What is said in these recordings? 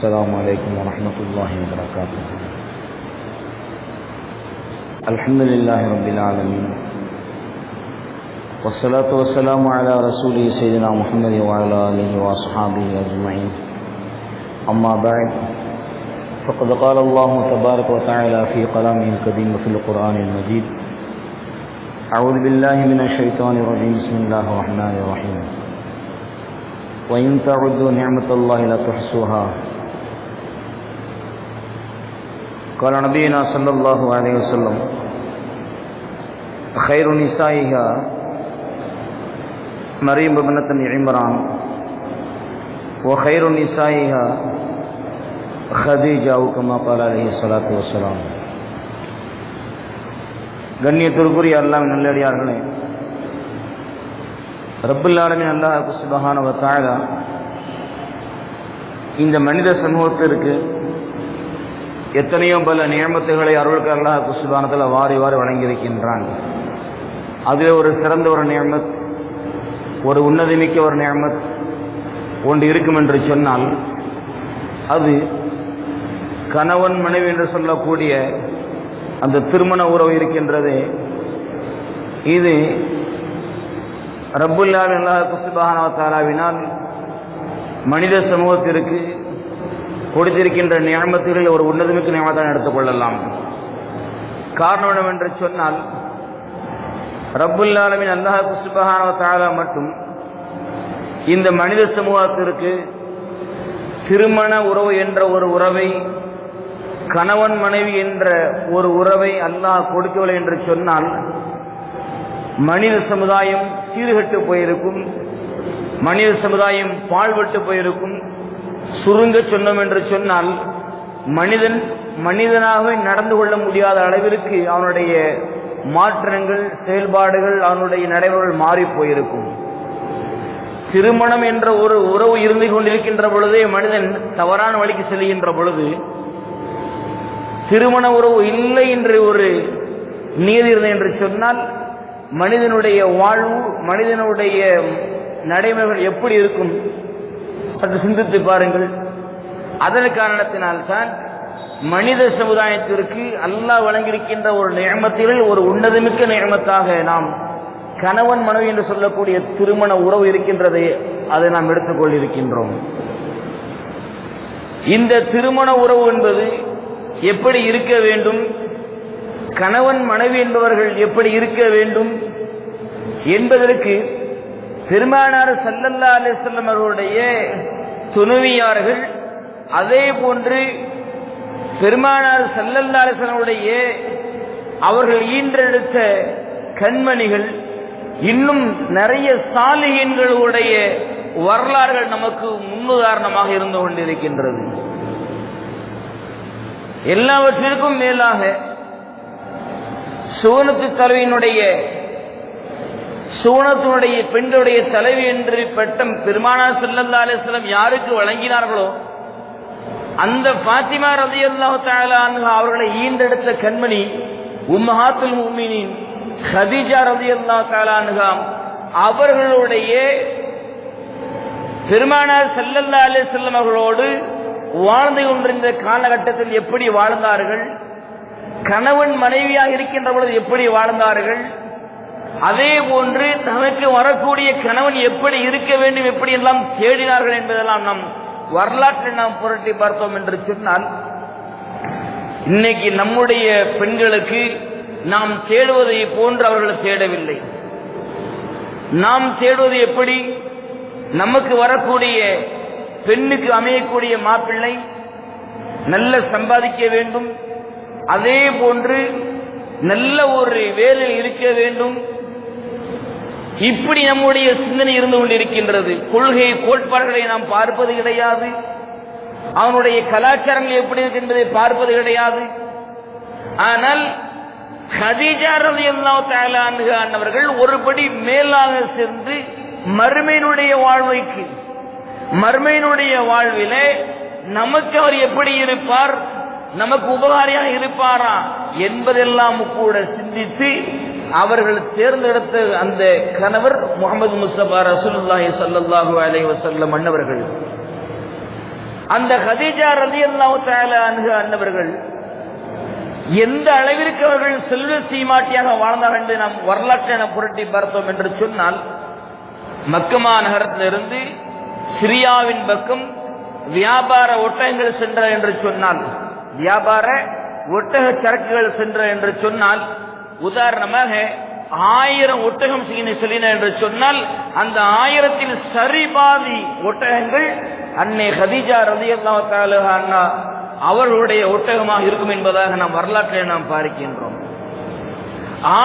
السلام عليكم ورحمة الله وبركاته. الحمد لله رب العالمين. والصلاة والسلام على رسوله سيدنا محمد وعلى آله وأصحابه أجمعين. أما بعد فقد قال الله تبارك وتعالى في كلامه القديم وفي القرآن المجيد أعوذ بالله من الشيطان الرجيم بسم الله الرحمن الرحيم. وإن تعدوا نعمة الله لا تحصوها. قال نبينا صلى الله عليه وسلم خير نسائها مريم ابنة عمران وخير نسائها خديجة كما قال عليه الصلاة والسلام கண்ணியத்திற்குரிய அல்லாஹ் நல்லடியார்களே ரப்புல் ஆலமின் அல்லாஹ் சுபஹான வத்தாலா இந்த மனித சமூகத்திற்கு எத்தனையோ பல நியமத்துகளை அருளுக்கு அல்லாஹ் வாரி வாரி வழங்கியிருக்கின்றான். அதில் ஒரு சிறந்த ஒரு நியமத் ஒரு உன்னதிமிக்க ஒரு நியமத் ஒன்று இருக்கும் என்று சொன்னால் அது கணவன் மனைவி என்று சொல்லக்கூடிய அந்த திருமண உறவு இருக்கின்றது. இது ரப்புல்லாவின் அல்லாஹ் குசுபானாவினால் மனித சமூகத்திற்கு கொடுத்திருக்கின்ற நியமத்துகளில் ஒரு உன்னதமிக்க நியமத்தான் எடுத்துக்கொள்ளலாம் காரணம் என்னவென்று சொன்னால் ரப்புல்லாலமின் அல்லாஹ் குசுபஹானா மட்டும் இந்த மனித சமூகத்திற்கு திருமண உறவு என்ற ஒரு உறவை கணவன் மனைவி என்ற ஒரு உறவை அல்லாஹ் கொடுக்கவில்லை என்று சொன்னால் மனித சமுதாயம் சீர்கட்டு போயிருக்கும் மனித சமுதாயம் பாழ்பட்டு போயிருக்கும் சுருங்க சொன்னோம் என்று சொன்னால் மனிதன் மனிதனாக நடந்து கொள்ள முடியாத அளவிற்கு அவனுடைய மாற்றங்கள் செயல்பாடுகள் அவனுடைய நடைமுறைகள் மாறி போயிருக்கும். திருமணம் என்ற ஒரு உறவு இருந்து கொண்டிருக்கின்ற பொழுதே மனிதன் தவறான வழிக்கு செல்கின்ற பொழுது திருமண உறவு இல்லை என்று ஒரு நீதி இருந்தது என்று சொன்னால் மனிதனுடைய வாழ்வு மனிதனுடைய நடைமுறைகள் எப்படி இருக்கும்? சற்று சிந்தித்து பாருங்கள். அதன் காரணத்தினால்தான் மனித சமுதாயத்திற்கு அல்லாஹ் வழங்கியிருக்கின்ற ஒரு நியமத்தில் ஒரு உன்னதமிக்க நியமத்தாக நாம் கணவன் மனைவி என்று சொல்லக்கூடிய திருமண உறவு இருக்கின்றதை அதை நாம் எடுத்துக்கொண்டிருக்கின்றோம். இந்த திருமண உறவு என்பது எப்படி இருக்க வேண்டும்? கணவன் மனைவி என்பவர்கள் எப்படி இருக்க வேண்டும்? என்பதற்கு பெருமானார் சல்லல்லா அலிசல்லம் அவருடைய துணைவியார்கள் அதே போன்று பெருமானார் சல்லல்லா அலிசல்லுடைய அவர்கள் ஈன்றெடுத்த கண்மணிகள் இன்னும் நிறைய சாலிகன்களுடைய வரலாறுகள் நமக்கு முன்னுதாரணமாக இருந்து கொண்டிருக்கின்றது. எல்லாவற்றிற்கும் மேலாக சுவனத்து தலைவியினுடைய சுவனத்தினுடைய பெண்களுடைய தலைவி என்று பட்டம் பெருமானா செல்லல்லா அலிஸ்லம் யாருக்கு வழங்கினார்களோ அந்த பாத்திமா ரதி அல்லாஹு அவர்களை ஈண்டெடுத்த கண்மணி உம்மஹாத்துல் முமினின் ஹதீஜா ரதி அல்லா தாலானுகாம் அவர்களுடைய பெருமானார் செல்லல்லா அலி செல்லம் அவர்களோடு வாழ்ந்து கொண்டிருந்த காலகட்டத்தில் எப்படி வாழ்ந்தார்கள் கணவன் மனைவியாக இருக்கின்ற பொழுது எப்படி வாழ்ந்தார்கள் அதே போன்று தனக்கு வரக்கூடிய கணவன் எப்படி இருக்க வேண்டும் எப்படி எல்லாம் தேடினார்கள் என்பதெல்லாம் நாம் வரலாற்றை நாம் புரட்டி பார்த்தோம் என்று சொன்னால் இன்னைக்கு நம்முடைய பெண்களுக்கு நாம் தேடுவதை போன்று அவர்கள் தேடவில்லை. நாம் தேடுவது எப்படி? நமக்கு வரக்கூடிய பெண்ணுக்கு அமையக்கூடிய மாப்பிள்ளை நல்ல சம்பாதிக்க வேண்டும் அதே போன்று நல்ல ஒரு வேலையில் இருக்க வேண்டும் இப்படி நம்முடைய சிந்தனை இருந்து கொண்டிருக்கின்றது. கொள்கை கோட்பாடுகளை நாம் பார்ப்பது கிடையாது. அவனுடைய கலாச்சாரங்கள் எப்படி இருக்கு என்பதை பார்ப்பது கிடையாது. ஆனால் ஹதீஜா ரவி அவர்கள் ஒருபடி மேலாக சென்று மறுமையினுடைய வாழ்வைக்கு மர்மையினுடைய வாழ்விலே நமக்கு அவர் எப்படி இருப்பார் நமக்கு உபகாரியாக இருப்பாரா என்பதெல்லாம் கூட சிந்தித்து அவர்கள் தேர்ந்தெடுத்த அந்த கணவர் முகமது முஸ்தபா ரசூலுல்லாஹி ஸல்லல்லாஹு அலைஹி வஸல்லம் அன்னவர்கள். அந்த ஹதீஜா ரதி அல்லாஹு அன்னவர்கள் எந்த அளவிற்கு அவர்கள் செல்வ சீமாட்டியாக வாழ்ந்தார்கள் என்று நாம் வரலாற்றை நாம் புரட்டி பார்த்தோம் என்று சொன்னால் மக்கமா நகரத்திலிருந்து சிரியாவின் பக்கம் வியாபார ஒட்டகங்கள் சென்ற என்று சொன்னால் வியாபார ஒட்டக சரக்குகள் சென்ற என்று சொன்னால் உதாரணமாக ஆயிரம் ஒட்டகம் செய்ய சொல்லின என்று சொன்னால் அந்த ஆயிரத்தில் சரிபாதி ஒட்டகங்கள் அன்னை ஹதீஜா ரதி அண்ணா அவர்களுடைய ஒட்டகமாக இருக்கும் என்பதாக நாம் வரலாற்றை நாம் பார்க்கின்றோம்.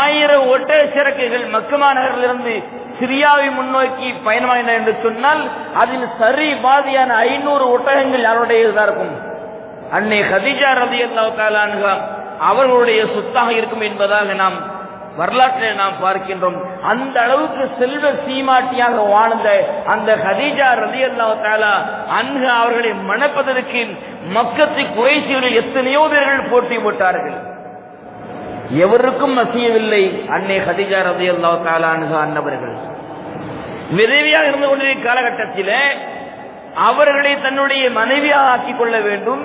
ஆயிரம் ஒட்டக சிறக்குகள் மக்குமா நகரிலிருந்து சிரியாவை முன்னோக்கி பயணமாயின என்று சொன்னால் அதில் சரி பாதியான ஐநூறு ஒட்டகங்கள் யாருடையதாக இருக்கும்? அன்னை ஹதிஜா ரதி அல்லா அவர்களுடைய சொத்தாக இருக்கும் என்பதாக நாம் வரலாற்றை நாம் பார்க்கின்றோம். அந்த அளவுக்கு செல்வ சீமாட்டியாக வாழ்ந்த அந்த ஹதீஜா ரதி அல்லா தாலா அன்கு அவர்களை மணப்பதற்கு மக்கத்தை குறைசிகளில் எத்தனையோ பேர்கள் போட்டி போட்டார்கள். எவருக்கும் நசியவில்லை அன்னை ஹதிஜா ரதி அல்லா தாலா அன்ஹா அன்னவர்கள். விதவியாக இருந்து கொண்டிருக்கிற காலகட்டத்தில் அவர்களை தன்னுடைய மனைவியாக ஆக்கிக் கொள்ள வேண்டும்.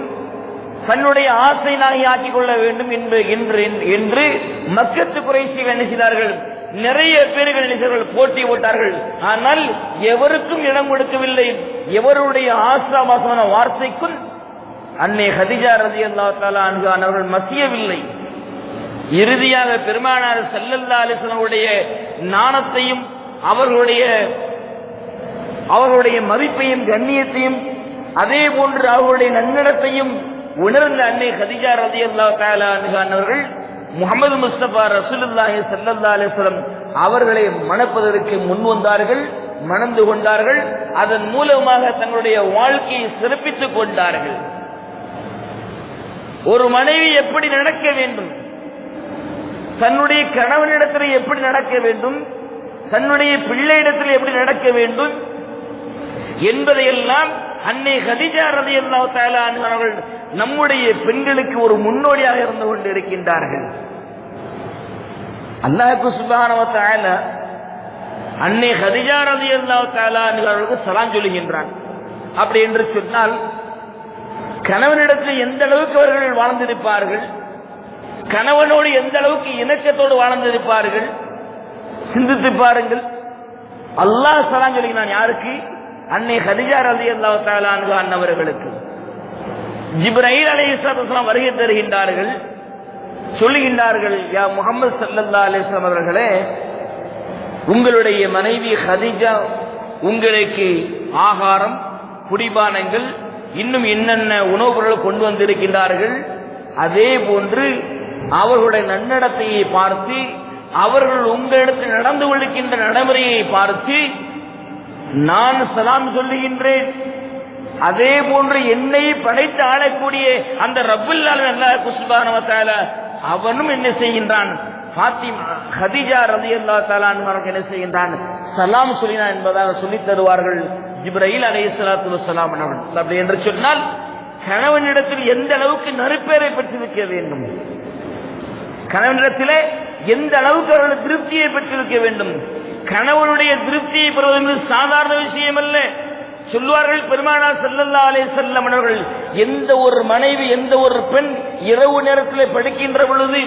தன்னுடைய ஆசை நாகி ஆக்கிக் கொள்ள வேண்டும் என்று என்று மக்கத்து குறைசிகள் என்ன செய்தார்கள்? நிறைய பேர்கள் நினைச்சார்கள் போட்டி போட்டார்கள். ஆனால் எவருக்கும் இடம் கொடுக்கவில்லை. எவருடைய ஆசாபாசமான வார்த்தைக்கும் அன்னை ஹதிஜா ரதி அல்லா தாலா அவர்கள் மசியவில்லை. இறுதியாக பெருமானார் செல்லல்லா அலிசனுடைய நாணத்தையும் அவர்களுடைய அவர்களுடைய மதிப்பையும் கண்ணியத்தையும் அதே போன்று அவர்களுடைய நன்னடத்தையும் உணர்ந்த அன்னை ஹதிஜா ரதி அல்லா முகமது முஸ்தபா ரசூலுல்லாஹி சல்லல்லா அலிஸ்லம் அவர்களை மணப்பதற்கு முன் வந்தார்கள் மணந்து கொண்டார்கள் அதன் மூலமாக தங்களுடைய வாழ்க்கையை சிறப்பித்துக் கொண்டார்கள். ஒரு மனைவி எப்படி நடக்க வேண்டும்? தன்னுடைய கணவனிடத்தில் எப்படி நடக்க வேண்டும்? தன்னுடைய பிள்ளையிடத்தில் எப்படி நடக்க வேண்டும்? என்பதையெல்லாம் அன்னை ஹதிஜா ரதி அல்லா அவர்கள் நம்முடைய பெண்களுக்கு ஒரு முன்னோடியாக இருந்து கொண்டு இருக்கின்றார்கள். அல்லாஹு சுபானவத்தால அன்னை ஹதிஜா ரதி அல்லா அவர்களுக்கு சலாம் சொல்லுகின்றான் அப்படி என்று சொன்னால் கணவனிடத்தில் எந்த அளவுக்கு அவர்கள் வாழ்ந்திருப்பார்கள் கணவனோடு எந்த அளவுக்கு இணக்கத்தோடு வாழ்ந்திருப்பார்கள் சிந்தித்து பாருங்கள். அல்லாஹ் சலாம் சொல்லுகிறான் யாருக்கு? அன்னை ஹதிஜா ரதி அல்லா தாலான்கு அன்னவர்களுக்கு. ஜிப்ரைல் அலி இஸ்லாம் வருகை தருகின்றார்கள். சொல்லுகின்றார்கள் யா முகமது சல்லா அலிஸ்லாம் அவர்களே உங்களுடைய மனைவி ஹதிஜா உங்களுக்கு ஆகாரம் குடிபானங்கள் இன்னும் என்னென்ன உணவுப் பொருள் கொண்டு வந்திருக்கின்றார்கள் அதே போன்று அவர்களுடைய நன்னடத்தையை பார்த்து அவர்கள் உங்களிடத்தில் நடந்து கொள்கின்ற நடைமுறையை பார்த்து நான் சலாம் சொல்லுகின்றேன். அதே போன்று என்னை படைத்து ஆளக்கூடிய அந்த ரபுல்லால் அல்லா குஸ்பானவத்தால அவனும் என்ன செய்கின்றான்? பாத்திமா ஹதிஜா ரதி அல்லா தாலான் என்ன செய்கின்றான்? சலாம் சொல்லினா என்பதாக சொல்லித் தருவார்கள் ஜிப்ரஹில் அலை சலாத்து வலாம் அப்படி என்று சொன்னால் கணவனிடத்தில் எந்த அளவுக்கு நறுப்பேரை பெற்றிருக்க வேண்டும்? கணவனிடத்திலே எந்த அளவுக்கு அவர்கள் திருப்தியை பெற்றிருக்க வேண்டும்? கணவனுடைய திருப்தியை பெறுவது என்பது சாதாரண விஷயம் அல்ல சொல்வார்கள் பெருமானா செல்லல்லா அலே செல்லம் அவர்கள் எந்த ஒரு மனைவி எந்த ஒரு பெண் இரவு நேரத்தில் படுக்கின்ற பொழுது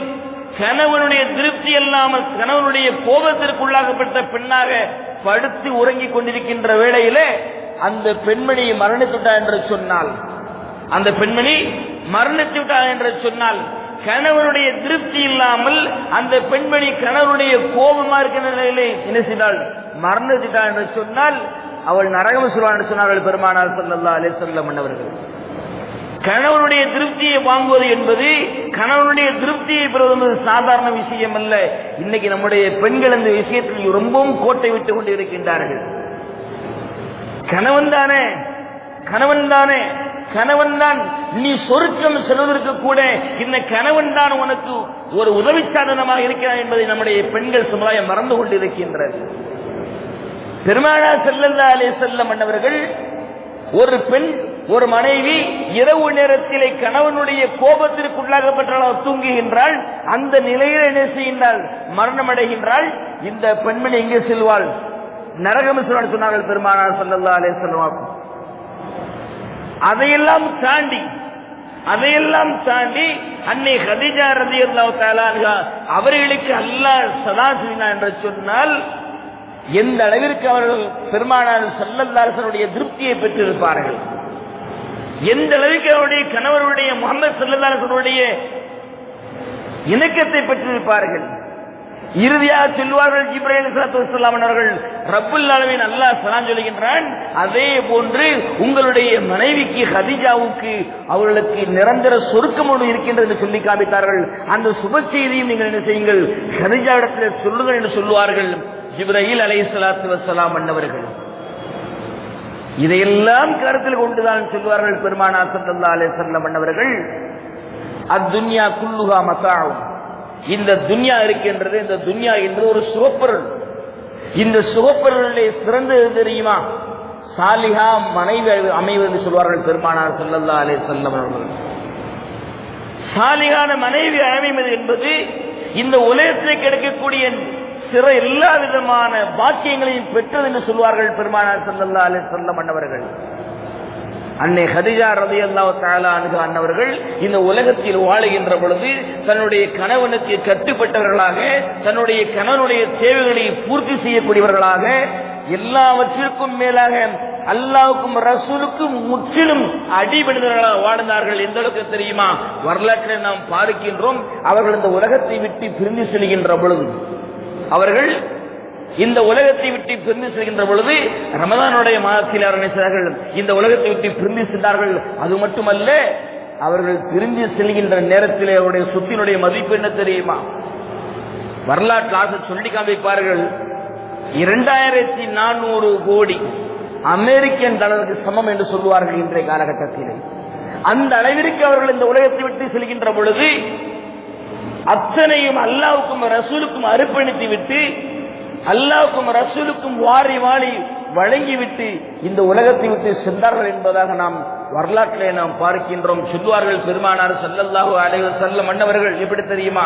கணவனுடைய திருப்தி இல்லாமல் கணவனுடைய கோபத்திற்குள்ளாகப்பட்ட பெண்ணாக படுத்து உறங்கிக் கொண்டிருக்கின்ற வேளையில அந்த பெண்மணி மரணித்துட்டா என்று சொன்னால் அந்த பெண்மணி மரணித்து விட்டார் என்று சொன்னால் கணவனுடைய திருப்தி இல்லாமல் அந்த பெண்மணி கணவனுடைய கோபமா இருக்கின்ற நிலையிலே என்ன செய்தாள்? மறந்துட்டாள் என்று சொன்னால் அவள் நரகம் சொல்வாள் என்று சொன்னார்கள் பெருமானார் சொல்லல்லா அலே சொல்லம் அவர்கள் கணவனுடைய திருப்தியை வாங்குவது என்பது கணவனுடைய திருப்தியை பெறுவது என்பது சாதாரண விஷயம் அல்ல. இன்னைக்கு நம்முடைய பெண்கள் அந்த விஷயத்தில் ரொம்பவும் கோட்டை விட்டுக் கொண்டு இருக்கின்றார்கள். கணவன் தானே கணவன் தானே கணவன் தான் நீ சொருக்கம் செல்வதற்கு கூட இந்த கணவன் தான் உனக்கு ஒரு உதவி சாதனமாக இருக்கிறான் என்பதை நம்முடைய பெண்கள் சமுதாயம் மறந்து கொண்டிருக்கின்றது. பெருமானா செல்லல்லா அலே செல்லம் மன்னவர்கள் ஒரு பெண் ஒரு மனைவி இரவு நேரத்திலே கணவனுடைய கோபத்திற்குள்ளாகப்பட்டால் தூங்குகின்றாள். அந்த நிலையில் என்ன செய்கின்றாள்? மரணம் அடைகின்றாள். இந்த பெண்மணி எங்கே செல்வாள்? நரகம் செல்வாள் சொன்னார்கள் பெருமானா செல்லல்லா அலே செல்வாக்கும் அதையெல்லாம் தாண்டி அதையெல்லாம் தாண்டி அன்னை ஹதிஜா ரதி அல்லாஹ் அவர்களுக்கு அல்லாஹ் சதா என்று சொன்னால் எந்த அளவிற்கு அவர்கள் பெருமானார் சல்லல்லாசனுடைய திருப்தியை பெற்றிருப்பார்கள்? எந்த அளவிற்கு அவருடைய கணவருடைய முகமது சல்லல்லாசனுடைய இணக்கத்தை பெற்றிருப்பார்கள்? இறுதியாக சொல்வார்கள் ஜிப்ரேல் சலாத்துலாம் அவர்கள் ரப்புல் அளவின் அல்லாஹ் சலாம் சொல்கின்றான் அதே போன்று உங்களுடைய மனைவிக்கு ஹதிஜாவுக்கு அவர்களுக்கு நிரந்தர சொருக்கம் ஒன்று இருக்கின்றது என்று சொல்லி காமித்தார்கள். அந்த சுப செய்தியும் நீங்கள் என்ன செய்யுங்கள் ஹதிஜா இடத்தில் சொல்லுங்கள் என்று சொல்லுவார்கள். ஜிப்ரஹீல் அலை சலாத்து வசலாம் அண்ணவர்கள். இதையெல்லாம் கருத்தில் கொண்டுதான் சொல்வார்கள் பெருமானா சல்லா அலே செல்லம் அண்ணவர்கள். அத்துன்யா குல்லுகா மத்தாவும் இந்த துன்யா இருக்கின்றது இந்த துன்யா என்பது ஒரு சுகப்பொருள் இந்த சுகப்பொருளிலே சிறந்தது தெரியுமா? சாலிஹா மனைவி அமைவது சொல்வார்கள் பெருமானார் செல்லல்லா அலே செல்லம் சாலிகான மனைவி அமைவது என்பது இந்த உலகத்தை கிடைக்கக்கூடிய சிற எல்லா விதமான பாக்கியங்களையும் பெற்றது என்று சொல்வார்கள் பெருமானார் செல்லல்லா அலே செல்லம் அண்ணவர்கள் அன்னை ஹதிஜா ரதி அல்லா தாலா அணுக அன்னவர்கள் இந்த உலகத்தில் வாழுகின்ற பொழுது தன்னுடைய கணவனுக்கு கட்டுப்பட்டவர்களாக தன்னுடைய கணவனுடைய தேவைகளை பூர்த்தி செய்யக்கூடியவர்களாக எல்லாவற்றிற்கும் மேலாக அல்லாவுக்கும் ரசூலுக்கும் முற்றிலும் அடிபடுதலாக வாழ்ந்தார்கள். எந்த அளவுக்கு தெரியுமா? வரலாற்றை நாம் பார்க்கின்றோம் அவர்கள் இந்த உலகத்தை விட்டு பிரிந்து செல்கின்ற பொழுது அவர்கள் இந்த உலகத்தை விட்டு பிரிந்து செல்கின்ற பொழுது ரமதானுடைய மாதத்தில் அவர்கள் நினைச்சார்கள்? இந்த உலகத்தை விட்டு பிரிந்து சென்றார்கள். அது மட்டுமல்ல அவர்கள் பிரிந்து செல்கின்ற நேரத்தில் அவருடைய சொத்தினுடைய மதிப்பு என்ன தெரியுமா? வரலாற்றாக சொல்லி காமிப்பார்கள். இரண்டாயிரத்தி நானூறு கோடி அமெரிக்கன் டாலருக்கு சமம் என்று சொல்லுவார்கள் இன்றைய காலகட்டத்தில். அந்த அளவிற்கு அவர்கள் இந்த உலகத்தை விட்டு செல்கின்ற பொழுது அத்தனையும் அல்லாவுக்கும் ரசூலுக்கும் அர்ப்பணித்து விட்டு அல்லாவுக்கும் ரசூலுக்கும் வாரி வாரி வழங்கிவிட்டு இந்த உலகத்தை விட்டு சென்றார்கள் என்பதாக நாம் வரலாற்றிலே நாம் பார்க்கின்றோம். சொல்வார்கள் பெருமானார் செல்லல்லாஹு அலைவர் செல்ல மன்னவர்கள் எப்படி தெரியுமா?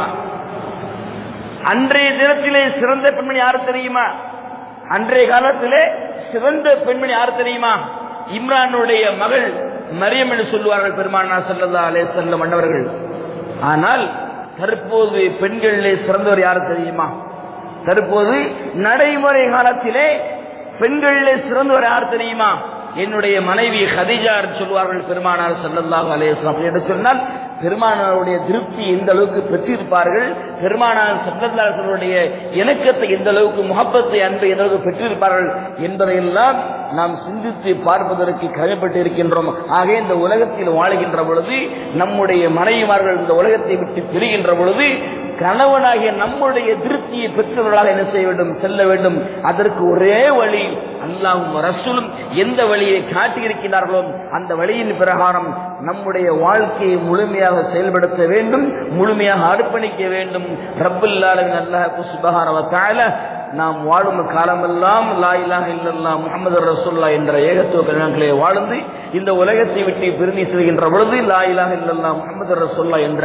அன்றைய தினத்திலே சிறந்த பெண்மணி யார் தெரியுமா? அன்றைய காலத்திலே சிறந்த பெண்மணி யார் தெரியுமா? இம்ரானுடைய மகள் மரியம் என்று சொல்லுவார்கள் பெருமானா செல்லல்லா அலே செல்ல மன்னவர்கள் ஆனால் தற்போது பெண்களிலே சிறந்தவர் யார் தெரியுமா? தற்போது நடைமுறை காலத்திலே பெண்களிலே சிறந்தவர் யார் தெரியுமா என்னுடைய மனைவி ஹதிஜார் சொல்வார்கள் பெருமானார் சல்லல்லாஹு அலேஸ்லாம் என்று சொன்னால் பெருமானாருடைய திருப்தி எந்த அளவுக்கு பெற்றிருப்பார்கள்? பெருமானார் சல்லல்லாஹுடைய இணக்கத்தை எந்த அளவுக்கு முகப்பத்தை அன்பை எந்த அளவுக்கு பெற்றிருப்பார்கள் என்பதையெல்லாம் நாம் சிந்தித்து பார்ப்பதற்கு கடமைப்பட்டு இருக்கின்றோம் ஆக இந்த உலகத்தில் வாழுகின்ற பொழுது நம்முடைய மனைவிமார்கள் இந்த உலகத்தை விட்டு பிரிகின்ற பொழுது கணவனாகிய நம்முடைய திருப்தியை பெற்றவர்களாக என்ன செய்ய வேண்டும்? செல்ல வேண்டும். அதற்கு ஒரே வழி அல்லாவும் ரசூலும் எந்த வழியை காட்டியிருக்கிறார்களோ அந்த வழியின் பிரகாரம் நம்முடைய வாழ்க்கையை முழுமையாக செயல்படுத்த வேண்டும் முழுமையாக அர்ப்பணிக்க வேண்டும். ரப்புல்லாலின் அல்லாஹ் சுபகான நாம் வாழும் காலமெல்லாம் லா இலாஹ இல்லல்லா முகமது ரசூல்லா என்ற ஏகத்துவ கல்யாணங்களே வாழ்ந்து இந்த உலகத்தை விட்டு பிரிந்து செல்கின்ற பொழுது லா இலாஹ இல்லல்லா முகமது ரசூல்லா என்ற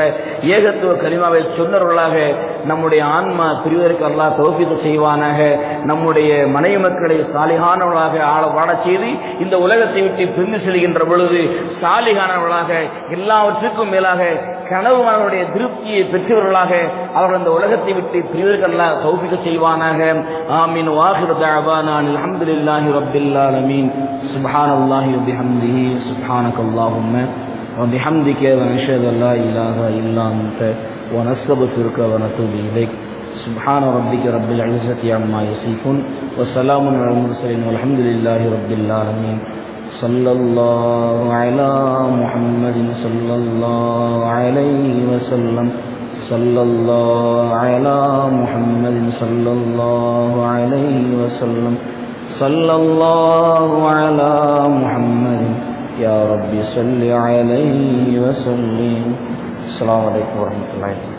ஏகத்துவ கரிமாவை சொன்னவர்களாக நம்முடைய ஆன்மா பிரிவதற்கு அல்லா தோப்பித்து செய்வானாக. நம்முடைய மனைவி மக்களை சாலிகானவர்களாக ஆள வாழச் செய்து இந்த உலகத்தை விட்டு பிரிந்து செல்கின்ற பொழுது சாலிகானவர்களாக எல்லாவற்றுக்கும் மேலாக கனவுமானுடைய திருப்தியை பெற்றவர்களாக அவர்கள் இந்த உலகத்தை விட்டு பிரிவதற்கல்ல தௌபிக்க செய்வானாக ஆமீன் வாஹிர் தஅவானா அல்ஹம்துலில்லாஹி ரப்பில் ஆலமீன் சுப்ஹானல்லாஹி வபிஹம்திஹி சுப்ஹானக்கல்லாஹும்ம وبحمدك ونشهد أن لا إله إلا أنت ونستغفرك ونتوب إليك سبحان ربك رب العزة عما يصفون وسلام على المرسلين والحمد لله رب العالمين صلى الله على محمد صلى الله عليه وسلم. صلى الله على محمد صلى الله عليه وسلم. صلى الله على محمد. يا رب صل عليه وسلم. السلام عليكم ورحمة الله